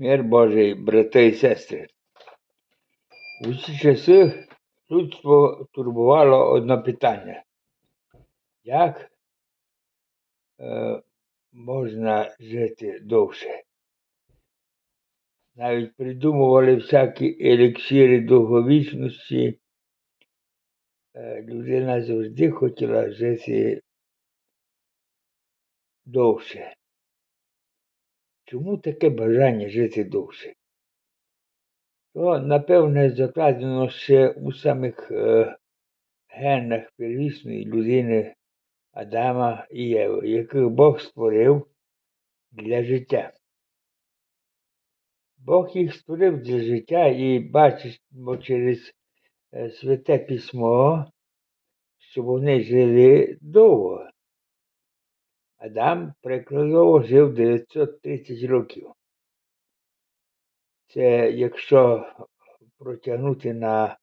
Мир Божий, брати і сестри. В усі часи людство турбувало одне питання. Як е, можна жити довше? Навіть придумували всякі еліксири довговічності. Е, людина завжди хотіла жити довше. Чому таке бажання жити довше? То, напевне, закладено ще у самих е, генах первісної людини Адама і Єви, яких Бог створив для життя. Бог їх створив для життя і бачимо через е, святе письмо, що вони жили довго. Адам прикладово жив 930 років. Це якщо протягнути на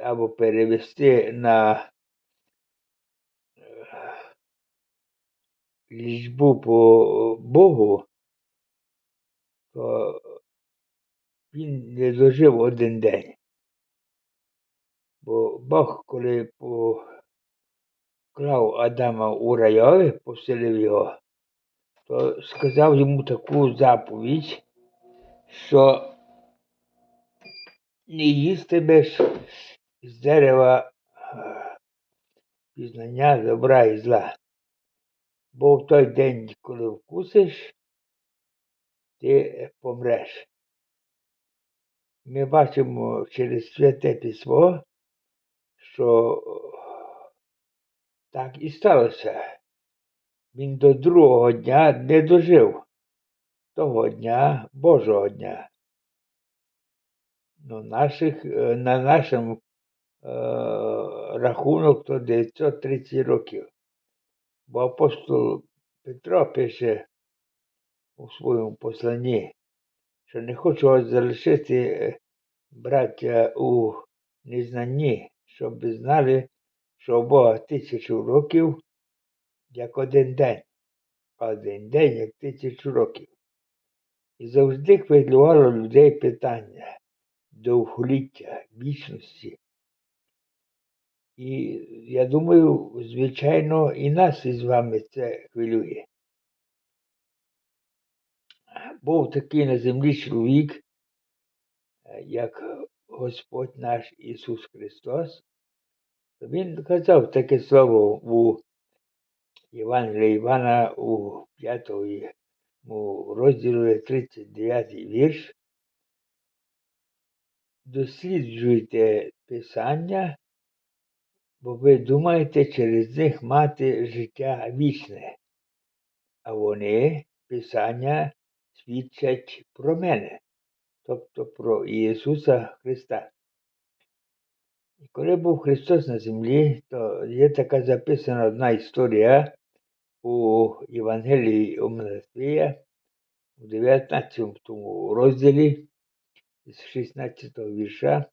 або перевести на е, лічбу по Богу, то він не дожив один день. Бо Бог, коли поклав Адама у райові, поселив його, то сказав йому таку заповідь, що не їстимеш з дерева е, пізнання добра і зла. Бо в той день, коли вкусиш, ти помреш. Ми бачимо через святе письмо, що так і сталося. Він до другого дня не дожив того дня, Божого дня. Ну, наших, е, на нашому е, рахунок то 930 років. Бо апостол Петро пише у своєму посланні, що не хочу вас залишити, е, браття, у незнанні, щоб знали, що у Бога тисячу років, як один день, один день, як тисячу років. І завжди хвилювало людей питання довголіття, вічності. І я думаю, звичайно, і нас із вами це хвилює. Був такий на землі чоловік, як Господь наш Ісус Христос. Він казав таке слово у Євангелії Івана у 5 розділі 39 вірш. Досліджуйте Писання, бо ви думаєте через них мати життя вічне, а вони, Писання, свідчать про мене, тобто про Ісуса Христа. І коли був Христос на землі, то є така записана одна історія у Євангелії у у 19 розділі з 16 вірша,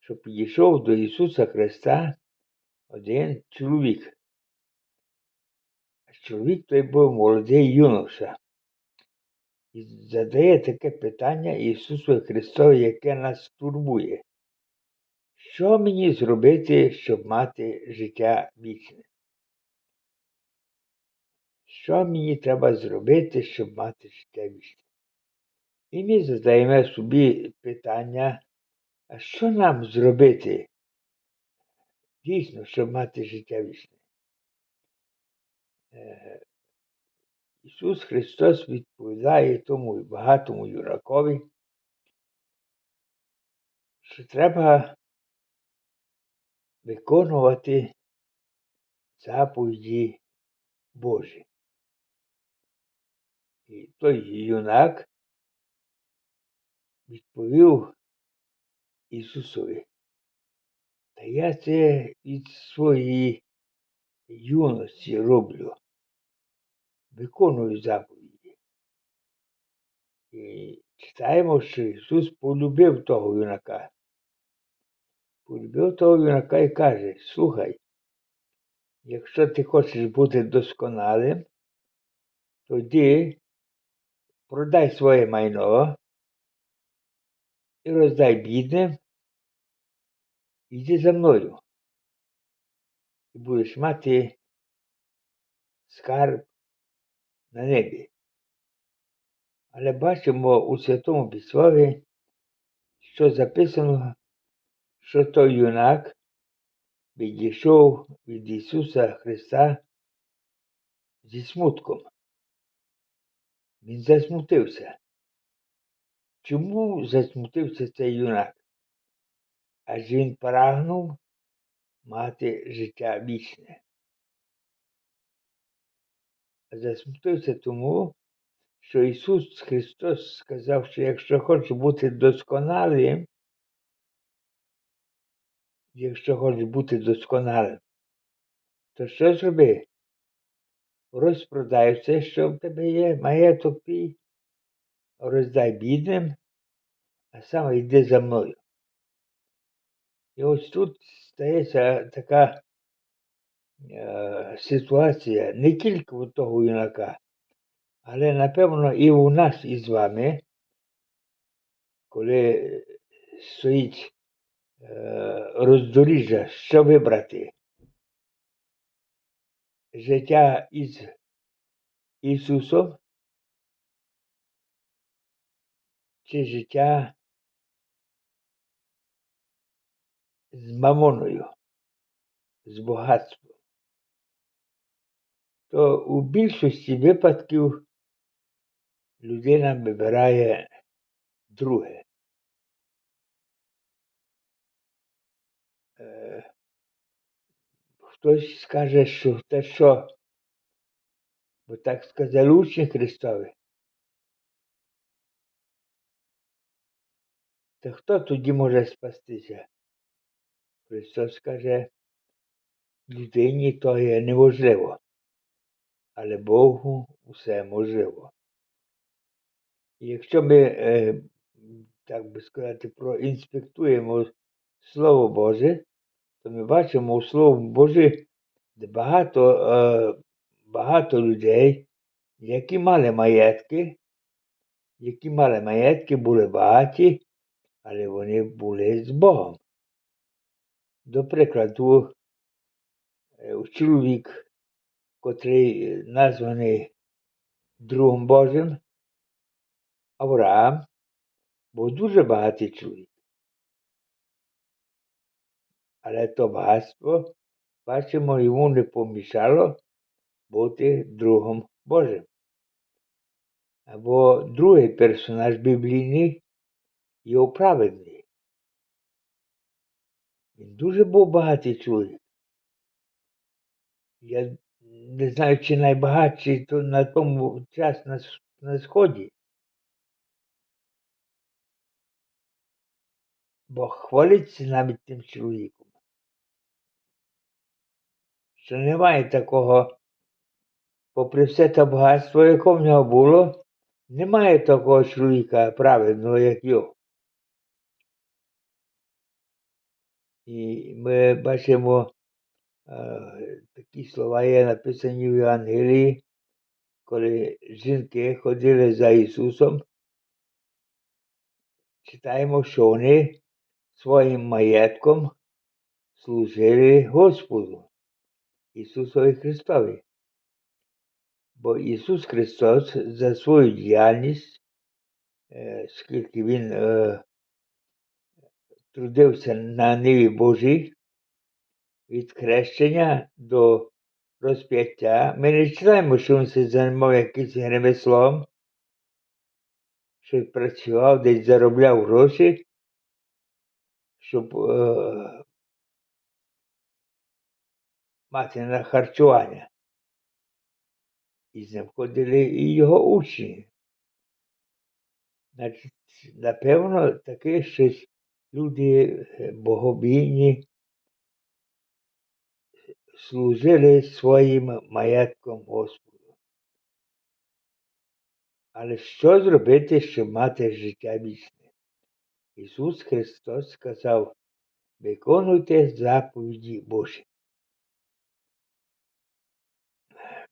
що підійшов до Ісуса Христа один чоловік. Чоловік той був молодий юноша. І задає таке питання Ісусу Христові, яке нас турбує. Що мені зробити, щоб мати життя вічне? Що мені треба зробити, щоб мати життя вічне? І ми задаємо собі питання, а що нам зробити дійсно, щоб мати життя вічне? Е, Ісус Христос відповідає тому багатому юнакові, що треба виконувати заповіді Божі. І той юнак відповів Ісусові. Та я це від своєї юності роблю, виконую заповіді. І читаємо, що Ісус полюбив того юнака. Полюбив того юнака і каже, слухай, якщо ти хочеш бути досконалим, тоді продай своє майно і роздай бідним, йди за мною. І будеш мати скарб на небі. Але бачимо у Святому Письмові, що записано, що той юнак відійшов від Ісуса Христа зі смутком. Він засмутився. Чому засмутився цей юнак? Адже він прагнув мати життя вічне. Засмутився тому, що Ісус Христос сказав, що якщо хочеш бути досконалим, якщо хочеш бути досконалим, то що зроби? Розпродай все, що в тебе є, маєток твій, роздай бідним, а саме йди за мною. І ось тут стається така е, ситуація не тільки у того юнака, але напевно і у нас із вами, коли стоїть е, роздоріжжя, що вибрати. Життя із Ісусом чи життя з мамоною, з багатством, то у більшості випадків людина вибирає друге. Е, Хтось скаже, що те що, бо так сказали учні Христові. Та хто тоді може спастися? Христос каже, людині то є неможливо, але Богу все можливо. І якщо ми, е, так би сказати, проінспектуємо Слово Боже, ми бачимо у Слові Боже де багато, е, багато людей, які мали маєтки, які мали маєтки, були багаті, але вони були з Богом. До прикладу, е, чоловік, котрий названий Другом Божим, Авраам, був дуже багатий чоловік. Але то багатство, бачимо, йому не помішало бути другом Божим. Або другий персонаж біблійний його праведний. Він дуже був багатий чоловік. Я не знаю, чи найбагатший то на тому час на, на Сході. Бог хвалиться навіть тим чоловіком. Що немає такого, попри все те багатство, яке в нього було, немає такого чоловіка праведного, як його. І ми бачимо, е, такі слова є написані в Євангелії, коли жінки ходили за Ісусом, читаємо, що вони своїм маєтком служили Господу, Ісусові Христові. Бо Ісус Христос за свою діяльність, скільки Він трудився на ниві Божій, від хрещення до розп'яття. Ми не читаємо, що він се займав якимось ремеслом, що працював, десь заробляв гроші, щоб мати на харчування. І з ним ходили і його учні. Значить, напевно, таке щось люди е, богобійні служили своїм маєтком Господу. Але що зробити, щоб мати життя вічне? Ісус Христос сказав, виконуйте заповіді Божі.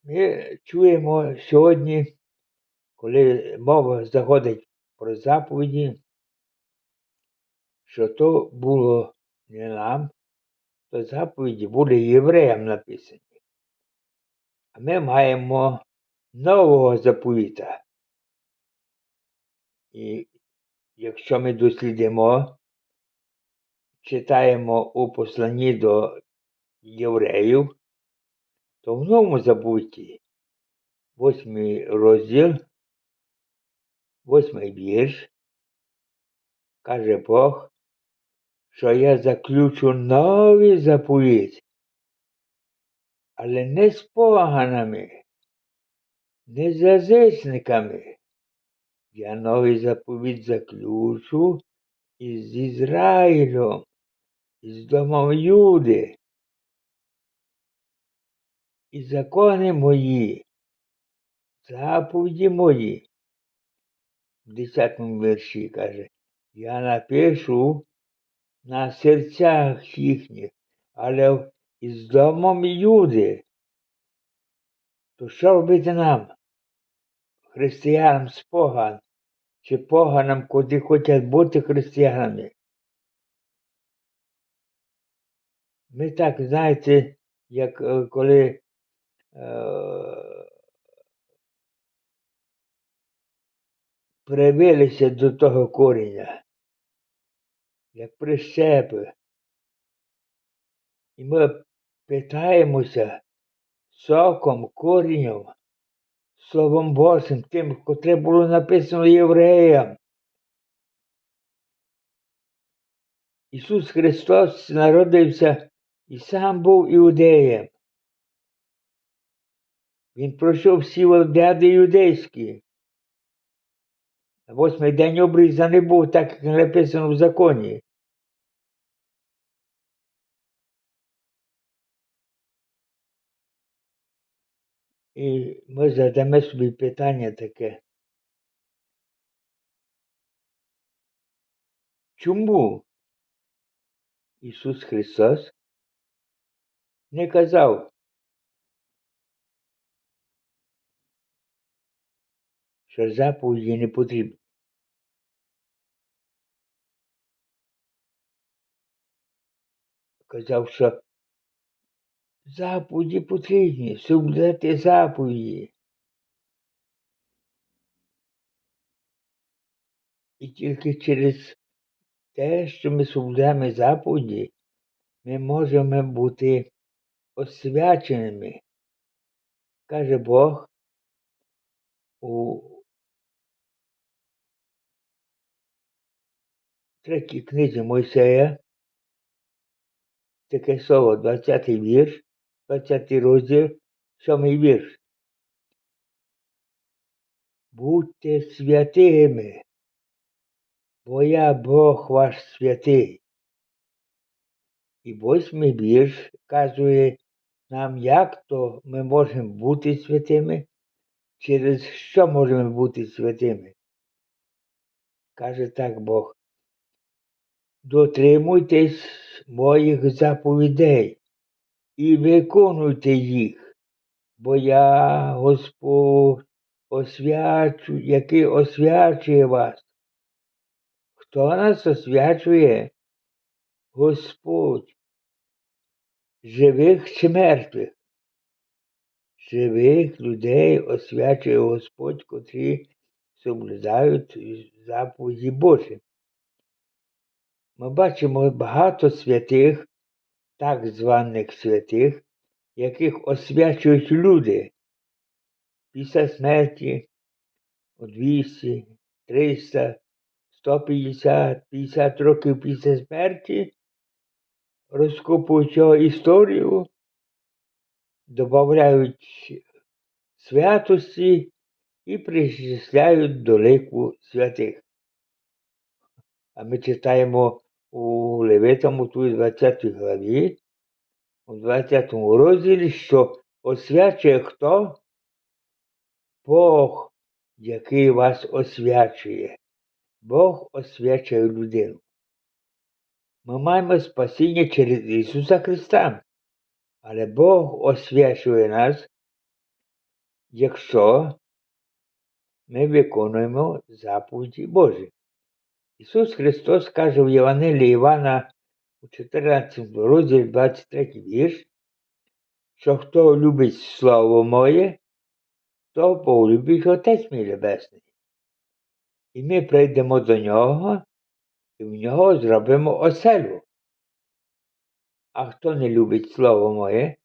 Ми чуємо сьогодні коли мова заходить про заповіді, що то було не нам, то заповіді були євреям написані. А ми маємо нового заповіта. І якщо ми дослідимо, читаємо у посланні до євреїв, то в новому заповіті, восьмий розділ, восьмий вірш, каже Бог, що я заключу новий заповіт, але не з поганами, не з язичниками. Я новий заповіт заключу із Ізраїлем, із домом Юди. І закони мої, заповіді мої. В 10 вірші каже, я напишу на серцях їхніх, але із домом Юди. То що робити нам, християнам з поган, чи поганам, куди хочуть бути християнами? Ми так, знаєте, як е, коли привилися до того коріння, як прищепи. І ми питаємося соком, корінням, Словом Божим, тим, котре було написано євреям. Ісус Христос народився і сам був іудеєм. Він пройшов всі обряди юдейські. На восьмий день обрізаний був, так як написано в законі. І ми задамо собі питання таке. Чому Ісус Христос не казав, що заповіді не потрібні? Казав, що заповіді потрібні, соблюдати заповіді. І тільки через те, що ми соблюдаємо заповіді, ми можемо бути освяченими. Каже Бог у третій книзі Мойсея, таке слово, 20 вірш, 20 розділ, 7 вірш. Будьте святими, бо я Бог ваш святий. І восьмий вірш казує нам, як то ми можемо бути святими, через що можемо бути святими. Каже так Бог. Дотримуйтесь моїх заповідей і виконуйте їх, бо я Господь освячу, який освячує вас. Хто нас освячує? Господь, живих чи мертвих? Живих людей освячує Господь, котрі соблюдають заповіді Божі. Ми бачимо багато святих, так званих святих, яких освячують люди після смерті у 200, 300, 150, 50 років після смерті, розкопують його історію, додають святості і причисляють до лику святих. А ми читаємо у Левитам у 20 главі, у 20 розділі, що освячує хто? Бог, який вас освячує. Бог освячує людину. Ми маємо спасіння через Ісуса Христа. Але Бог освячує нас, якщо ми виконуємо заповіді Божі. Ісус Христос каже в Євангелії Івана у 14 розділі 23 вірш, що хто любить Слово Моє, то полюбить Отець мій Небесний. І ми прийдемо до нього і в нього зробимо оселю. А хто не любить Слово Моє,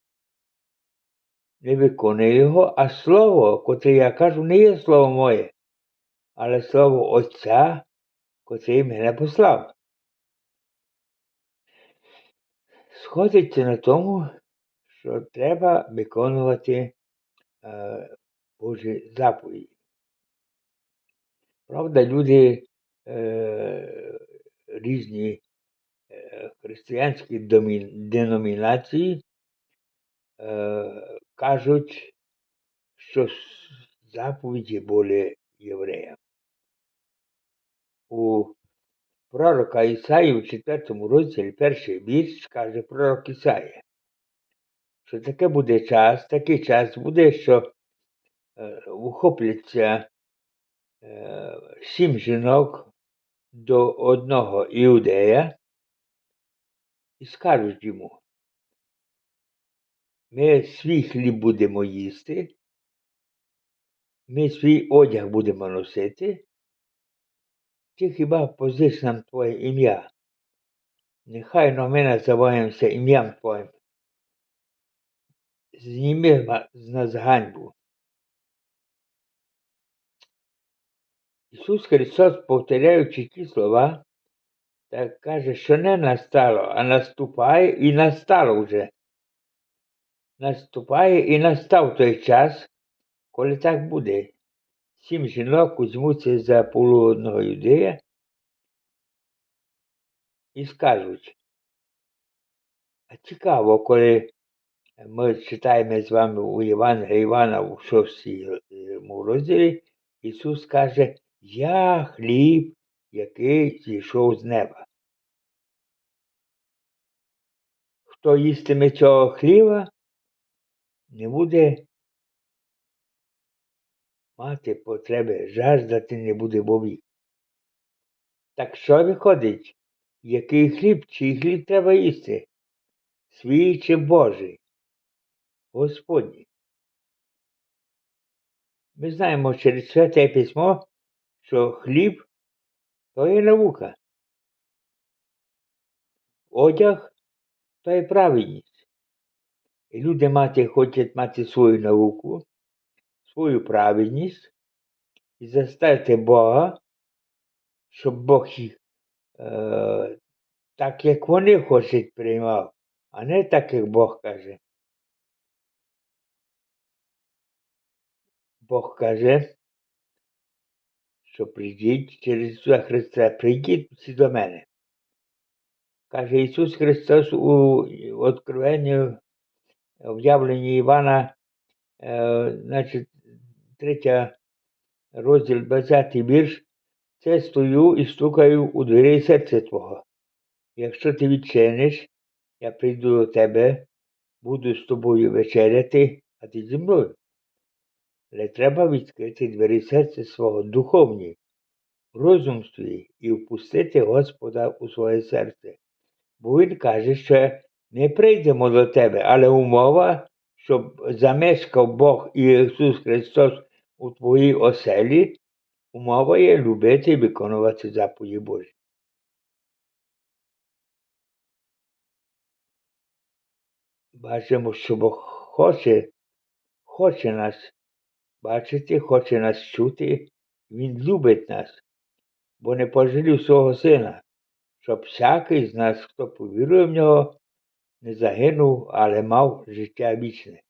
не виконує його, а слово, котре я кажу, не є слово моє, але слово Отця, котрий мене послав. Сходиться на тому, що треба виконувати е, Божі заповіді. Правда, люди е, різні е, християнські деномінації е, кажуть, що заповіді були євреям. У пророка Ісаї у 4 розділі перший вірш каже пророк Ісаїя, що таке буде час, такий час буде, що е, ухопляться е, сім жінок до одного іудея і скажуть йому, ми свій хліб будемо їсти, ми свій одяг будемо носити, ти хіба позиш нам Твоє ім'я. Нехай но ми називаємося ім'ям Твоїм. Зніми з нас ганьбу. Ісус Христос, повторяючи ті слова, так каже, що не настало, а наступає і настало вже. Наступає і настав той час, коли так буде. Сім жінок візьмуться за полудного юдея і скажуть. Цікаво, коли ми читаємо з вами у Івана Івана у 6 розділі, Ісус каже, Я хліб, який зійшов з неба. Хто їстиме цього хліба, не буде мати потреби, жаждати не буде бовік. Так що виходить? Який хліб, чий хліб треба їсти? Свій чи Божий? Господній. Ми знаємо через святе письмо, що хліб то є наука. Одяг то є праведність. І люди мати хочуть мати свою науку, свою праведність і заставити Бога, щоб Бог їх е, так, як вони хочуть приймав, а не так, як Бог каже. Бог каже, що прийдіть через Ісуса Христа, прийдіть всі до мене. Каже Ісус Христос у Откровенні, в явленні Івана, е, значить, 3 розділ 20 вірш, це стою і стукаю у двері серця Твого. Якщо ти відчиниш, я прийду до тебе, буду з тобою вечеряти, а ти зі мною. Але треба відкрити двері серця свого духовні, розум свій і впустити Господа у своє серце. Бо Він каже, що не прийдемо до тебе, але умова, щоб замешкав Бог і Ісус Христос у твоїй оселі, умова є любити і виконувати заповіді Божі. Бачимо, що Бог хоче, хоче нас бачити, хоче нас чути, Він любить нас, бо не пожалів свого сина, щоб всякий з нас, хто повірує в нього, не загинув, але мав життя вічне.